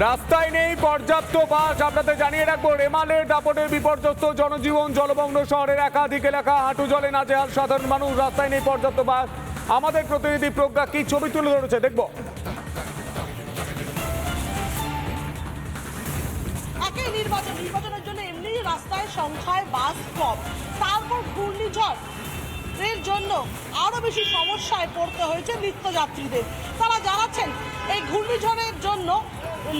রাস্তায় নেই পর্যাপ্ত বাস, আপনাদের জানিয়ে রাখব, রেমালের দাপটে বিপর্যস্ত জনজীবন জলমগ্ন শহরের একাধিক এলাকা, হাঁটু জলে নাজেহাল সাধারণ মানুষ, রাস্তায় নেই পর্যাপ্ত বাস। আমাদের প্রতিনিধি প্রজ্ঞা কি ছবি তুলে ধরেছে? দেখব। নির্বাচন, নির্বাচনের জন্য রাস্তায় সংখ্যায় বাস তারপর ঘূর্ণিঝড়। এর জন্য আরও বেশি সমস্যায় পড়তে হয়েছে নিত্যযাত্রীদের। তারা জানাচ্ছেন, এই ঘূর্ণিঝড়ের জন্য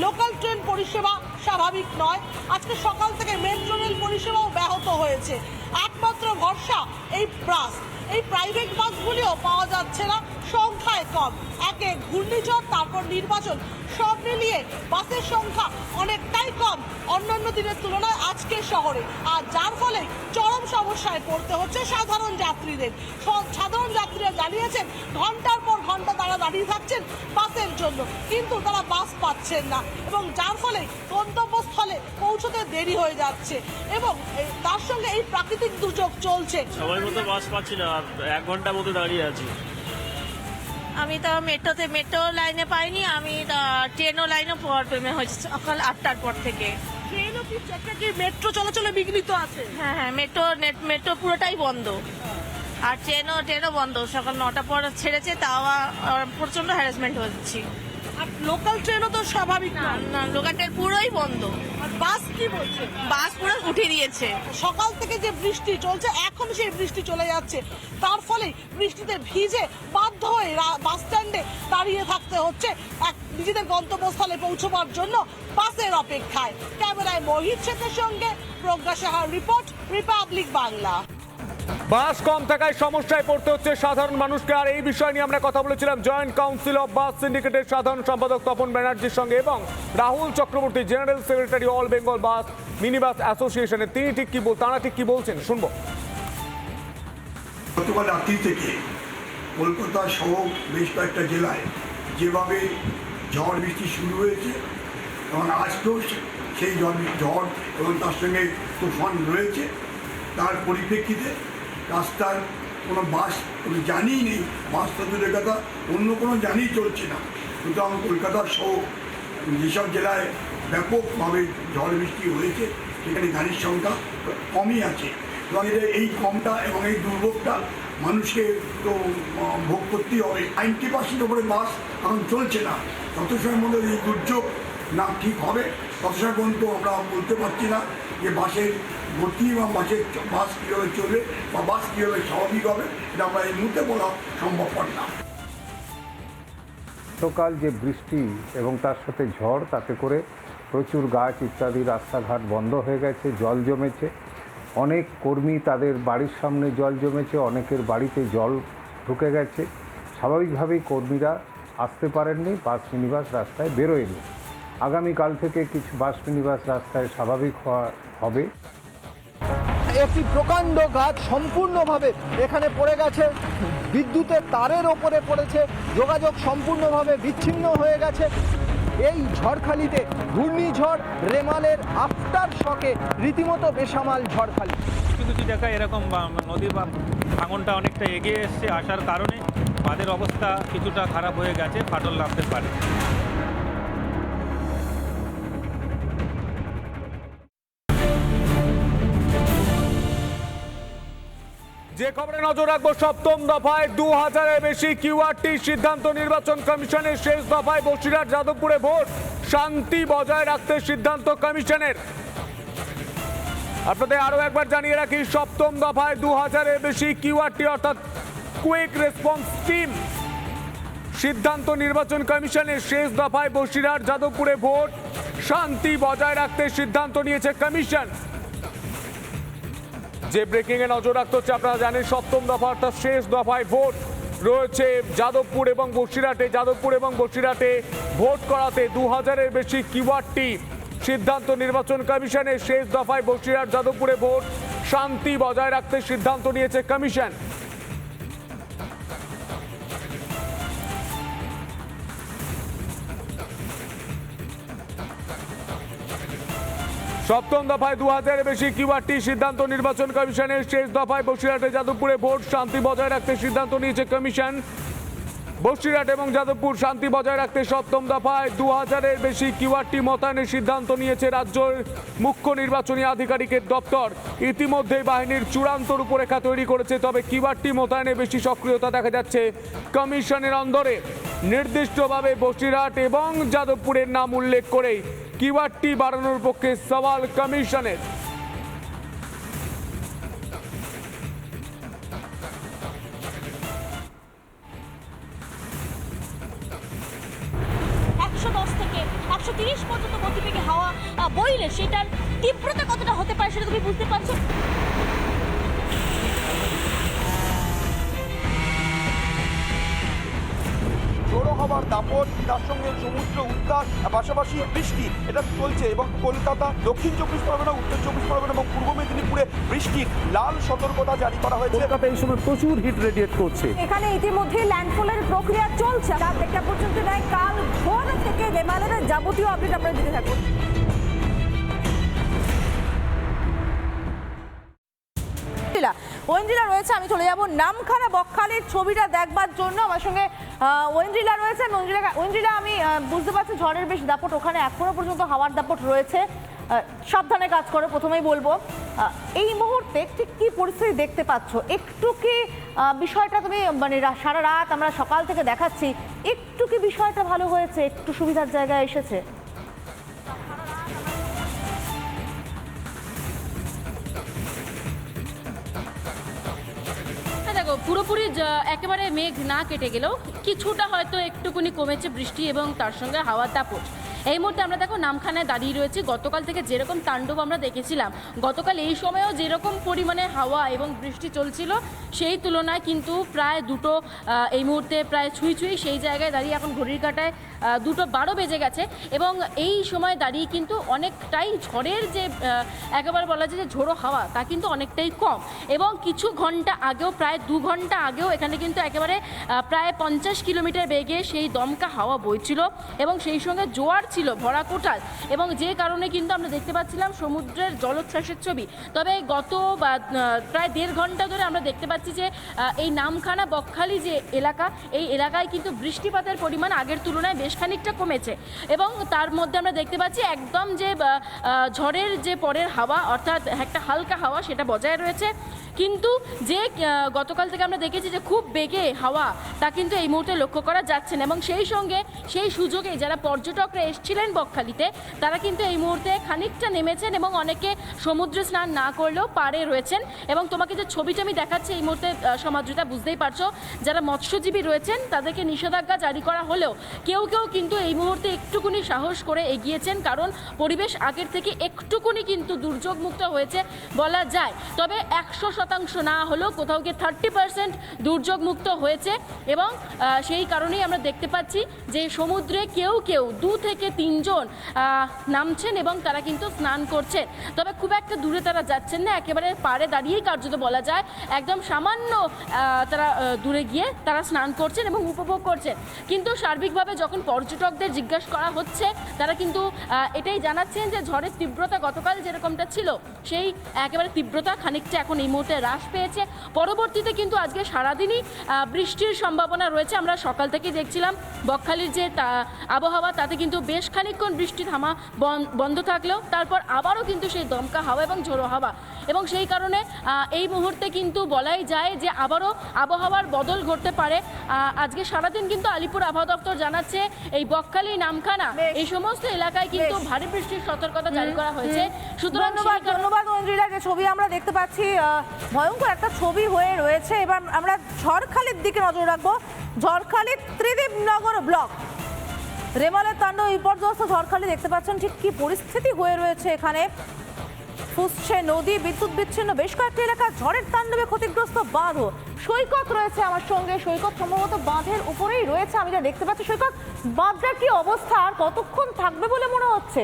লোকাল ট্রেন পরিষেবা স্বাভাবিক নয়। আজকে সকাল থেকে মেট্রো রেল পরিষেবাও ব্যাহত হয়েছে। একমাত্র ভরসা এই বাস এই প্রাইভেট বাসগুলিও পাওয়া যাচ্ছে না, সংখ্যায় কম। একে ঘূর্ণিঝড়, তারপর নির্বাচন, সব মিলিয়ে বাসের সংখ্যা অনেকটাই কম অন্যান্য দিনের তুলনায় আজকের শহরে। আর যার ফলে চরম সমস্যায় পড়তে হচ্ছে সাধারণ যাত্রীদের। সাধারণ যাত্রীরা জানিয়েছেন, ঘণ্টার পর ঘণ্টা তারা দাঁড়িয়ে থাকছেন বাসের জন্য, কিন্তু তারা বাস পাচ্ছেন না। এবং যার ফলে গন্তব্যস্থলে পৌঁছতে দেরি হয়ে যাচ্ছে। এবং তার সঙ্গে এই প্রাকৃতিক দুর্যোগ চলছে। সময় মতো বাস পাচ্ছি না এক ঘণ্টা মতো দাঁড়িয়ে আছি। আমি তো মেট্রোতে মেট্রো লাইনে পাইনি আমি তা- ট্রেনও লাইনে পেমেন্ট হয়েছে সকাল আটটার পর থেকে। ট্রেনও কি একটা কি মেট্রো চলাচলে বিঘ্নিত আছে? হ্যাঁ হ্যাঁ মেট্রো নেট মেট্রো পুরোটাই বন্ধ। আর ট্রেনও ট্রেনও বন্ধ সকাল নটা পর ছেড়েছে তাও প্রচণ্ড হ্যারাসমেন্ট হচ্ছি আর লোকাল ট্রেনও তো স্বাভাবিক না লোকাল ট্রেন পুরোই বন্ধ। আর বাস কি বলছে? বাস পুরো উঠিয়ে দিয়েছে। সকাল থেকে যে বৃষ্টি চলছে এখন সেই বৃষ্টি চলে যাচ্ছে। তার ফলে বৃষ্টিতে ভিজে বাধ্য হয়ে বাস স্ট্যান্ডে দাঁড়িয়ে থাকতে হচ্ছে এক নিজেদের গন্তব্যস্থলে পৌঁছবার জন্য বাসের অপেক্ষায়। ক্যামেরায় মোহিত শেখের সঙ্গে প্রজ্ঞা সাহার রিপোর্ট রিপাবলিক বাংলা বাস কম থাকায় সমস্যায় পড়তে হচ্ছে সাধারণ মানুষকে। আর এই বিষয় নিয়ে আমরা কথা বলেছিলাম জয়েন্ট কাউন্সিল অফ বাস সিন্ডিকেটের সাধারণ সম্পাদক তপন ব্যানার্জির সঙ্গে এবং Rahul Chakraborty, general secretary all Bengal bus mini bus অ্যাসোসিয়েশনের। তিনি ঠিক কি বল তারা ঠিক কি বলছেন? শুনব। গতকাল রাত্রি থেকে কলকাতা সহ বেশ কয়েকটা জেলায় যেভাবে ঝড় বৃষ্টি শুরু হয়েছে এবং আজকেও সেই ঝড় ঝড় এবং তার সঙ্গে তুফান রয়েছে, তার পরিপ্রেক্ষিতে রাস্তার কোনো বাস আমি জানিই নেই বাস তো দূরের কথা, অন্য কোনো জানিই চলছে না। সুতরাং কলকাতা সহ যেসব জেলায় ব্যাপকভাবে ঝড় বৃষ্টি হয়েছে, সেখানে গাড়ির সংখ্যা কমই আছে। এবং এই কমটা এবং এই দুর্ভোগটা মানুষকে তো ভোগ করতেই হবে। নাইনটি পার্সেন্ট ওপরে বাস এখন চলছে না। তত সময়ের মধ্যে এই দুর্যোগ না ঠিক হবে সময় পর্যন্ত আমরা বলতে পারছি না যে বাসের গতি বা বাসের বাস কীভাবে চলবে বা বাস কীভাবে স্বাভাবিক হবে, এটা আমরা এই মুহূর্তে বলা সম্ভবপর না। গতকাল যে বৃষ্টি এবং তার সাথে ঝড়, তাতে করে প্রচুর গাছ ইত্যাদি রাস্তাঘাট বন্ধ হয়ে গেছে, জল জমেছে। অনেক কর্মী তাদের বাড়ির সামনে জল জমেছে, অনেকের বাড়িতে জল ঢুকে গেছে। স্বাভাবিকভাবেই কর্মীরা আসতে পারেননি, বাস, মিনিবাস রাস্তায় বেরোয়নি। আগামীকাল থেকে কিছু বাস মিনিবাস রাস্তায় স্বাভাবিক হওয়া হবে। একটি প্রকাণ্ড গাছ সম্পূর্ণভাবে এখানে পড়ে গেছে। বিদ্যুতের তারের ওপরে পড়েছে। যোগাযোগ সম্পূর্ণভাবে বিচ্ছিন্ন হয়ে গেছে। এই ঝড়খালিতে ঘূর্ণিঝড় রেমালের আফটার শকে রীতিমতো বেসামাল ঝড়খালি। কিছু কিছু জায়গায় এরকম বা- নদী বা ভাঙনটা অনেকটা এগিয়ে এসছে আসার কারণে। বাঁধের অবস্থা কিছুটা খারাপ হয়ে গেছে ফাটল নামতে পারে। যে খবরে নজর রাখব, সপ্তম দফায় দু হাজারের বেশি কিউআরটি সিদ্ধান্ত নির্বাচন কমিশনের শেষ দফায় বসিরহাট যাদবপুরে ভোট। শান্তি বজায় রাখতে সিদ্ধান্ত কমিশনের। আপনাদের আরও একবার জানিয়ে রাখি, সপ্তম দফায় দু হাজারের বেশি কিউআরটি অর্থাৎ কুইক রেসপন্স টিম সিদ্ধান্ত নির্বাচন কমিশনের শেষ দফায় বসিরহাট যাদবপুরে ভোট। শান্তি বজায় রাখতে সিদ্ধান্ত নিয়েছে কমিশন। যে ব্রেকিং এ নজর রাখতে হচ্ছে, আপনারা জানেন সপ্তম দফা অর্থাৎ শেষ দফায় ভোট রয়েছে যাদবপুর এবং বসিরহাটে। যাদবপুর এবং বসিরহাটে ভোট করাতে দু হাজারের বেশি কিওয়ার্ডটি সিদ্ধান্ত নির্বাচন কমিশনের। শেষ দফায় বসিরহাট যাদবপুরে ভোট শান্তি বজায় রাখতে সিদ্ধান্ত নিয়েছে কমিশন। সপ্তম দফায় দু হাজারের বেশি কিউআরটি সিদ্ধান্ত নির্বাচন কমিশনের শেষ দফায় বসিরহাটে যাদবপুরে ভোট শান্তি বজায় রাখতে সিদ্ধান্ত নিয়েছে কমিশন। বসিরহাট এবং যাদবপুর শান্তি বজায় রাখতে সপ্তম দফায় দু হাজারের বেশি কিউআরটি মোতায়েনের সিদ্ধান্ত নিয়েছে রাজ্যের মুখ্য নির্বাচনী আধিকারিকের দপ্তর। ইতিমধ্যে বাহিনীর চূড়ান্ত রূপরেখা তৈরি করেছে, তবে কিউআরটি মোতায়েনে বেশি সক্রিয়তা দেখা যাচ্ছে কমিশনের অন্দরে। নির্দিষ্টভাবে বসিরহাট এবং যাদবপুরের নাম উল্লেখ করেই কিউআরটি বাড়ানোর পক্ষে সওয়াল কমিশনের। একশো তিরিশ পর্যন্ত হাওয়া বইলে সেটার তীব্রতা কতটা হতে পারে সেটা তুমি বুঝতে পারছ? জোড়ো হওয়ার দাপট তার সঙ্গে সমুদ্র উত্তাপ পাশাপাশি বৃষ্টি। এটা চলছে এবং কলকাতা দক্ষিণ চব্বিশ পরগনা উত্তর চব্বিশ পরগনা এবং পূর্ব মেদিনীপুরে বৃষ্টির লাল সতর্কতা জারি করা হয়েছে। কলকাতা এই সময় প্রচুর হিট রেডিয়েট করছে। এখানে ইতিমধ্যে ল্যান্ডফলের প্রক্রিয়া চলছে। রাত একটা পর্যন্ত নয় কাল ভোর থেকে হিমালয়ের যাবতীয় আপডেট আমরা দিতে থাকব ওয়েন্দ্রিলা রয়েছে, আমি চলে যাব নামখানা বকখালির ছবিটা দেখবার জন্য। আমার সঙ্গে ওয়েন্দ্রিলা রয়েছে ওয়েন্দ্রিলা ওয়েন্দ্রিলা, আমি বুঝতে পারছি ঝড়ের বেশ দাপট, ওখানে এখনও পর্যন্ত হাওয়ার দাপট রয়েছে। সাবধানে কাজ করো, প্রথমেই বলব। এই মুহূর্তে ঠিক কি পরিস্থিতি দেখতে পাচ্ছ? একটু কি বিষয়টা তুমি মানে সারা রাত আমরা সকাল থেকে দেখাচ্ছি, একটু কি বিষয়টা ভালো হয়েছে? একটু সুবিধার জায়গায় এসেছে? একেবারে মেঘ না কেটে গেলেও কিছুটা হয়তো একটুকুনি কমেছে বৃষ্টি এবং তার সঙ্গে হাওয়া দাপট এই মুহূর্তে আমরা দেখো নামখানায় দাঁড়িয়ে রয়েছি। গতকাল থেকে যেরকম তাণ্ডব আমরা দেখেছিলাম, গতকাল এই সময়েও যেরকম পরিমাণে হাওয়া এবং বৃষ্টি চলছিল, সেই তুলনায় কিন্তু প্রায় দুটো এই মুহূর্তে প্রায় ছুঁই ছুঁই সেই জায়গায় দাঁড়িয়ে এখন ঘড়ির কাটায় দুটো বারো বেজে গেছে এবং এই সময় দাঁড়িয়ে কিন্তু অনেকটাই ঝড়ের যে একেবারে বলা যায় যে ঝোড়ো হাওয়া, তা কিন্তু অনেকটাই কম এবং কিছু ঘণ্টা আগেও, প্রায় দু ঘণ্টা আগেও এখানে কিন্তু একেবারে প্রায় পঞ্চাশ কিলোমিটার বেগে সেই দমকা হাওয়া বইছিল এবং সেই সঙ্গে জোয়ার ছিল ভরা কোটাল। এবং যে কারণে কিন্তু আমরা দেখতে পাচ্ছিলাম সমুদ্রের জলোচ্ছ্বাসের ছবি। তবে গত প্রায় দেড় ঘণ্টা ধরে আমরা দেখতে পাচ্ছি যে এই নামখানা বকখালি যে এলাকা, এই এলাকায় কিন্তু বৃষ্টিপাতের পরিমাণ আগের তুলনায় বেশ খানিকটা কমেছে। এবং তার মধ্যে আমরা দেখতে পাচ্ছি একদম যে ঝড়ের যে পরের হাওয়া, অর্থাৎ একটা হালকা হাওয়া, সেটা বজায় রয়েছে। কিন্তু যে গতকাল থেকে আমরা দেখেছি যে খুব বেগে হাওয়া, তা কিন্তু এই মুহূর্তে লক্ষ্য করা যাচ্ছে না। এবং সেই সঙ্গে সেই সুযোগে যারা পর্যটকরা এসছিলেন বকখালিতে, তারা কিন্তু এই মুহূর্তে খানিকটা নেমেছেন এবং অনেকে সমুদ্রে স্নান না করলেও পাড়ে রয়েছেন। এবং তোমাকে যে ছবিটা আমি দেখাচ্ছি এই মুহূর্তে সমাদ্রিতা বুঝতেই পারছ, যারা মৎস্যজীবী রয়েছেন, তাদেরকে নিষেধাজ্ঞা জারি করা হলেও কেউ কেউ কিন্তু এই মুহূর্তে একটুকুনি সাহস করে এগিয়েছেন, কারণ পরিবেশ আগের থেকে একটুকুনি কিন্তু দুর্যোগমুক্ত হয়েছে বলা যায়। তবে একশো শতাংশ না হলেও কোথাও গিয়ে থার্টি পার্সেন্ট দুর্যোগমুক্ত হয়েছে এবং সেই কারণেই আমরা দেখতে পাচ্ছি যে সমুদ্রে কেউ কেউ দু থেকে তিনজন নামছেন এবং তারা কিন্তু স্নান করছেন। তবে খুব একটা দূরে তারা যাচ্ছেন না, একেবারে পাড়ে দাঁড়িয়েই কার্যত বলা যায়, একদম সামান্য তারা দূরে গিয়ে তারা স্নান করছেন এবং উপভোগ করছেন। কিন্তু সার্বিকভাবে যখন পর্যটকদের জিজ্ঞাসা করা হচ্ছে, তারা কিন্তু এটাই জানাচ্ছেন যে ঝড়ের তীব্রতা গতকাল যেরকমটা ছিল, সেই একেবারে তীব্রতা খানিকটা এখন এই মুহূর্তে হ্রাস পেয়েছে। পরবর্তীতে কিন্তু আজকে সারাদিনই বৃষ্টির সম্ভাবনা রয়েছে। আমরা সকাল থেকে দেখছিলাম, বকখালির যে আবহাওয়া, তাতে কিন্তু বেশ খানিকক্ষণ বৃষ্টি থামা বন- বন্ধ থাকলেও, তারপর আবারও কিন্তু সেই দমকা হাওয়া এবং ঝোড়ো হাওয়া এবং সেই কারণে এই মুহূর্তে কিন্তু বলাই যায় যে আবারও আবহাওয়ার বদল ঘটতে পারে। আজকে সারাদিন কিন্তু আলিপুর আবহাওয়া দপ্তর জানাচ্ছে এই বকখালি নামখানা এই সমস্ত এলাকায় কিন্তু ভারী বৃষ্টির সতর্কতা জারি করা হয়েছে। সুতরাং ধন্যবাদ ধন্যবাদ ঐন্দ্রিলা যে ছবি আমরা দেখতে পাচ্ছি ভয়ঙ্কর একটা ছবি হয়ে রয়েছে। এবার আমরা ঝড়খালির দিকে নজর রাখব। ঝড়খালি ত্রিদীপনগর ব্লক। রেমালের তাণ্ডব বিপর্যস্ত ঝড়খালি দেখতে পাচ্ছেন। ঠিক কি পরিস্থিতি হয়ে রয়েছে এখানে? ফুসছে নদী, বিদ্যুৎ বিচ্ছিন্ন, বেশ কয়েকটি এলাকা ঝড়ের তাণ্ডবে ক্ষতিগ্রস্ত বাঁধও। সৈকত রয়েছে আমার সঙ্গে। সৈকত সম্ভবত বাঁধের উপরেই রয়েছে। আমি যা দেখতে পাচ্ছি, সৈকত, বাঁধটার কি অবস্থা? আর কতক্ষণ থাকবে বলে মনে হচ্ছে?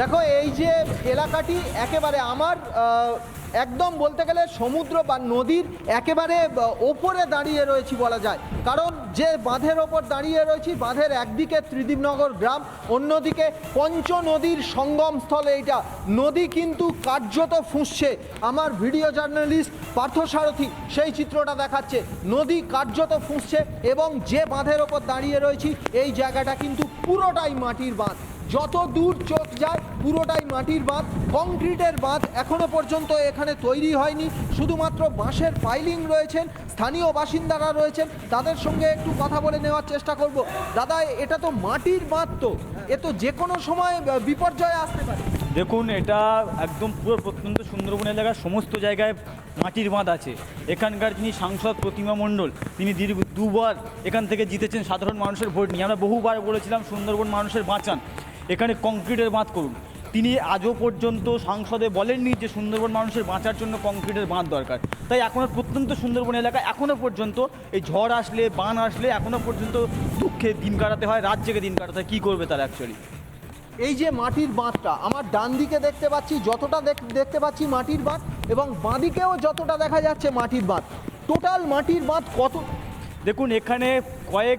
দেখো, এই যে এলাকাটি একেবারে আমার একদম বলতে গেলে সমুদ্র বা নদীর একেবারে ওপরে দাঁড়িয়ে রয়েছি বলা যায়। কারণ যে বাঁধের ওপর দাঁড়িয়ে রয়েছি, বাঁধের একদিকে ত্রিদীপনগর গ্রাম, অন্যদিকে পঞ্চ নদীর সঙ্গম স্থল এইটা। নদী কিন্তু কার্যত ফুঁসছে। আমার ভিডিও জার্নালিস্ট পার্থসারথী সেই চিত্রটা দেখাচ্ছে। নদী কার্যত ফুঁসছে এবং যে বাঁধের ওপর দাঁড়িয়ে রয়েছি, এই জায়গাটা কিন্তু পুরোটাই মাটির বাঁধ। যত দূর চোখ যায়, পুরোটাই মাটির বাঁধ, কংক্রিটের বাঁধ এখনও পর্যন্ত এখানে তৈরি হয়নি। শুধুমাত্র বাঁশের পাইলিং রয়েছেন, স্থানীয় বাসিন্দারা রয়েছেন। তাদের সঙ্গে একটু কথা বলে নেওয়ার চেষ্টা করব। দাদা, এটা তো মাটির বাঁধ তো। এ তো যে কোনো সময় বিপর্যয় আসতে পারে। দেখুন, এটা একদম পুরো প্রত্যন্ত সুন্দরবন এলাকার সমস্ত জায়গায় মাটির বাঁধ আছে। এখানকার যিনি সাংসদ প্রতিমা মণ্ডল, তিনি দীর্ঘ দুবার এখান থেকে জিতেছেন সাধারণ মানুষের ভোট নিয়ে। আমরা বহুবার বলেছিলাম সুন্দরবন মানুষের বাঁচান। এখানে কংক্রিটের বাঁধ করুন। তিনি আজও পর্যন্ত সংসদে বলেননি যে সুন্দরবন মানুষের বাঁচার জন্য কংক্রিটের বাঁধ দরকার। তাই এখনও প্রত্যন্ত সুন্দরবন এলাকা এখনও পর্যন্ত এই ঝড় আসলে বান আসলে এখনও পর্যন্ত দুঃখে দিন কাটাতে হয় রাত জেগে দিন কাটাতে হয়। কী করবে তারা অ্যাকচুয়ালি এই যে মাটির বাঁধটা আমার ডান দিকে দেখতে পাচ্ছি যতটা দেখ- দেখতে পাচ্ছি মাটির বাঁধ এবং বাঁদিকেও যতটা দেখা যাচ্ছে মাটির বাঁধ। টোটাল মাটির বাঁধ কত? দেখুন এখানে কয়েক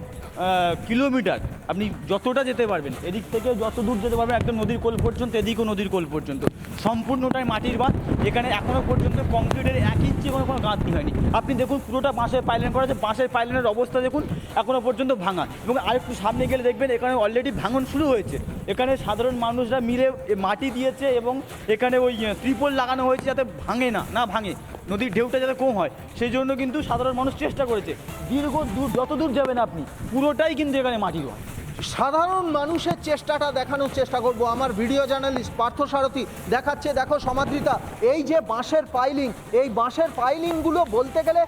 কিলোমিটার আপনি যতটা যেতে পারবেন, এদিক থেকে যত দূর যেতে পারবেন, একদম নদীর কোল পর্যন্ত, এদিকও নদীর কোল পর্যন্ত। সম্পূর্ণটাই মাটির বাঁধ এখানে এখনও পর্যন্ত কংক্রিটের এক ইঞ্চি কোনো কোনো গাঁথনি হয়নি। আপনি দেখুন, পুরোটা বাঁশের পাইলেন করা আছে, বাঁশের পাইলেনের অবস্থা দেখুন এখনও পর্যন্ত ভাঙা। এবং আরেকটু সামনে গেলে দেখবেন, এখানে অলরেডি ভাঙন শুরু হয়েছে। এখানে সাধারণ মানুষরা মিলে মাটি দিয়েছে এবং এখানে ওই ত্রিপল লাগানো হয়েছে যাতে ভাঙে না না ভাঙে। নদীর ঢেউটা যাতে কম হয়, সেই জন্য কিন্তু সাধারণ মানুষ চেষ্টা করেছে। দীর্ঘ দূর যত দূর যাবেন আপনি, পুরোটাই কিন্তু এখানে মাটির বাঁধ। সাধারণ মানুষের চেষ্টাটা দেখানোর চেষ্টা করব। আমার ভিডিও জার্নালিস্ট পার্থ সারথী দেখাচ্ছে। দেখো সমাদৃতা, এই যে বাঁশের পাইলিং, এই বাঁশের পাইলিংগুলো বলতে গেলে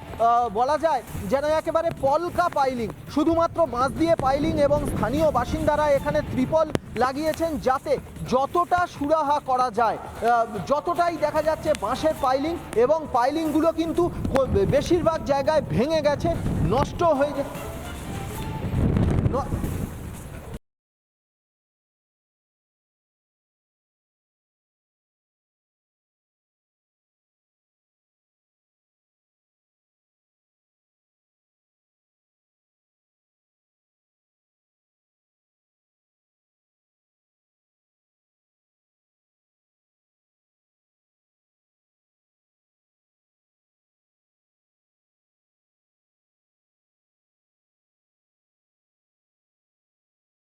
বলা যায় যেন একেবারে পলকা পাইলিং। শুধুমাত্র বাঁশ দিয়ে পাইলিং এবং স্থানীয় বাসিন্দারা এখানে ত্রিপল লাগিয়েছেন যাতে যতটা সুরাহা করা যায় যতটাই দেখা যাচ্ছে বাঁশের পাইলিং এবং পাইলিংগুলো কিন্তু বেশিরভাগ জায়গায় ভেঙে গেছে, নষ্ট হয়ে